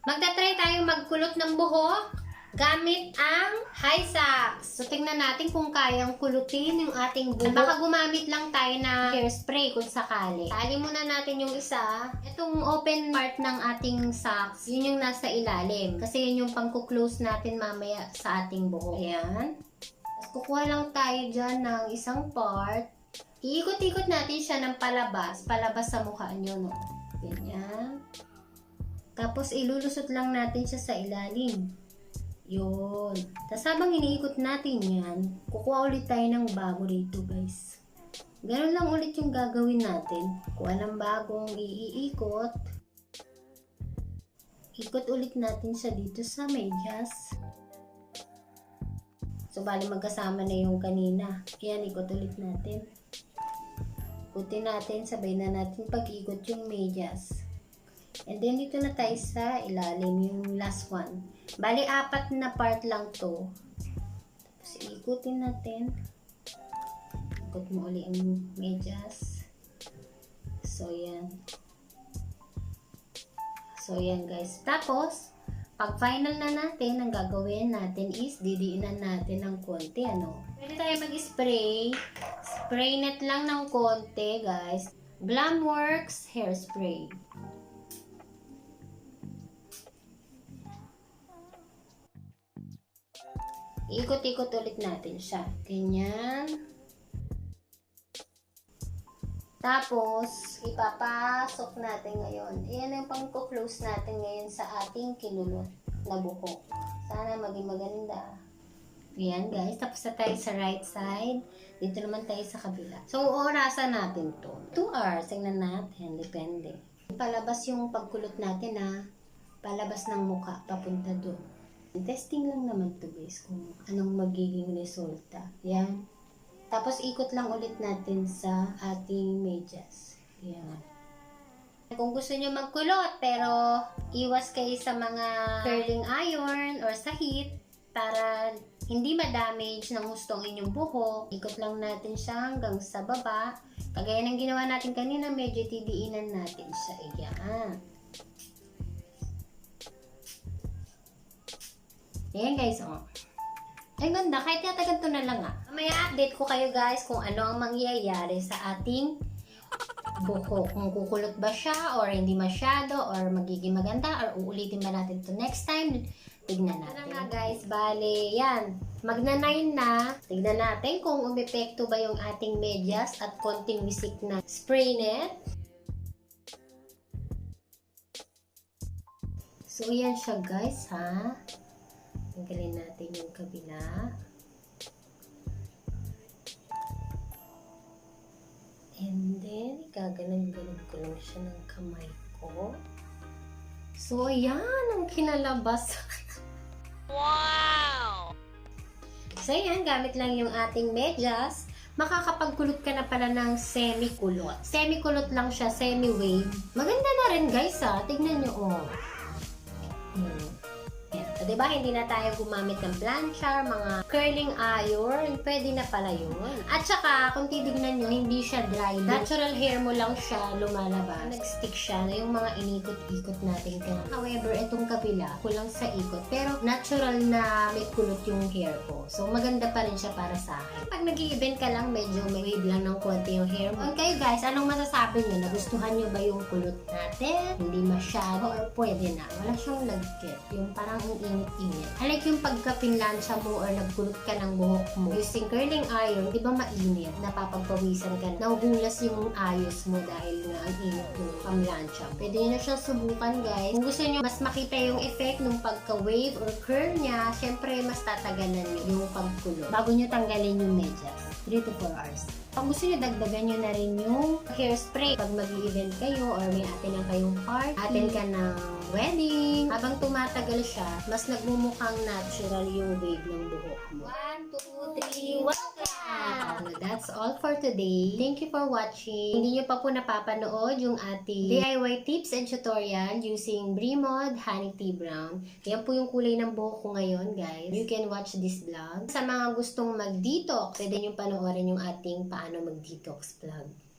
Magta-try tayong magkulot ng buhok gamit ang high socks. So, tingnan natin kung kayang kulutin yung ating buhok. Baka gumamit lang tayo na hairspray kung sakali. Tali muna natin yung isa. Itong open part ng ating socks, yun yung nasa ilalim. Kasi yun yung pang-close natin mamaya sa ating buhok. Ayan. Tapos kukuha lang tayo dyan ng isang part. Iikot-ikot natin siya ng palabas. Palabas sa mukha nyo, no? Ganyan. Tapos ilulusot lang natin siya sa ilalim. Yun. Tapos habang iniikot natin yan, kukuha ulit tayo ng bago dito guys. Ganun lang ulit yung gagawin natin. Kuha ng bagong iikot. Ikot ulit natin siya dito sa medyas. So, bali magkasama na yung kanina. Yan, ikot ulit natin. Ikutin natin, sabay na natin pag-ikot yung medyas. And then, dito na tayo sa ilalim, yung last one. Bali, apat na part lang to. Tapos, ikutin natin. Ikot mo uli ang medyas. So, yan. So, yan guys. Tapos, pag final na natin, ang gagawin natin is didiinan natin ng konti, ano. Pwede tayo mag-spray. Spray net lang ng konti, guys. Glamworks Hairspray. Ikot-ikot ulit natin siya. Ganyan. Tapos, ipapasok natin ngayon. Ayan ang pang-close natin ngayon sa ating kinulot na buhok. Sana maging maganda. Ayan guys, tapos na tayo sa right side. Dito naman tayo sa kabila. So, orasan natin to. 2 hours, tingnan natin. Depende. Palabas yung pagkulot natin ha. Palabas ng muka, papunta doon. Testing lang naman to guys kung anong magiging resulta. Yan. Tapos ikot lang ulit natin sa ating medyas. Yan. Kung gusto nyo magkulot pero iwas kayo sa mga curling iron or sa heat para hindi ma-damage ng gusto ang inyong buhok. Ikot lang natin siya hanggang sa baba. Kagaya ng ginawa natin kanina, medyo tidiinan natin siya. Ayan. Ayan guys, oh. Ay, ganda. Kahit yata ganito na lang ah. May update ko kayo guys kung ano ang mangyayari sa ating buhok. Kung kukulot ba siya or hindi masyado or magiging maganda or uulitin ba natin to next time. Tignan natin. Ano nga guys, bale, yan. Magna-9 na. Tignan natin kung umepekto ba yung ating medyas at konting wisik na spray net. So, yan siya guys, ha? Tanggalin natin yung kabila. And then, gaganon-ganon ko lang siya ng kamay ko. So, ayan ang kinalabas. Wow! so, ayan, gamit lang yung ating medyas. Makakapagkulot ka na pala ng semi-kulot. Semi-kulot lang siya, semi-wave. Maganda na rin guys ha. Tignan nyo oh. So, diba, hindi na tayo gumamit ng planchar, mga curling iron, pwede na pala yun. At saka, kung titignan nyo, hindi siya dry. Natural hair mo lang siya lumalabas. Nag-stick siya na yung mga inikot-ikot natin kanina. However, itong kabila, kulang sa ikot. Pero natural na may kulot yung hair ko. So, maganda pa rin siya para sa akin. Pag nag event ka lang, medyo may wave lang ng konti yung hair mo. Okay guys, anong masasabi nyo? Nagustuhan nyo ba yung kulot natin? Hindi masyado or pwede na? Wala siyang lagkit. Yung parang ang init-init. I like yung pagka-pinlansya mo or nagkulot ka ng buhok mo. Using curling iron, di ba mainit? Napapagpawisan ka na. Nahuhulas yung ayos mo dahil nga ang init yung pamlansya. Pwede nyo na siyang subukan guys. Kung gusto nyo mas makita yung effect ng pagka-wave or curl niya, syempre mas tatagalan nyo yung pagkulot. Bago nyo tanggalin yung medyas. 3 to 4 hours. Kung gusto nyo, dagdagan nyo na rin yung hairspray. Pag mag event kayo or may atin ang kayong party, atin ka ng wedding. Habang tumatagal siya, mas nagmumukhang natural yung wave ng buhok mo. 1, 2, 3, welcome! That's all for today. Thank you for watching. Hindi nyo pa po napapanood yung ating DIY tips and tutorial using Bremod Honey Tea Brown. Yan po yung kulay ng buhok ko ngayon, guys. You can watch this vlog. Sa mga gustong mag-detox, pwede nyo panoorin yung ating paano mag-detox vlog.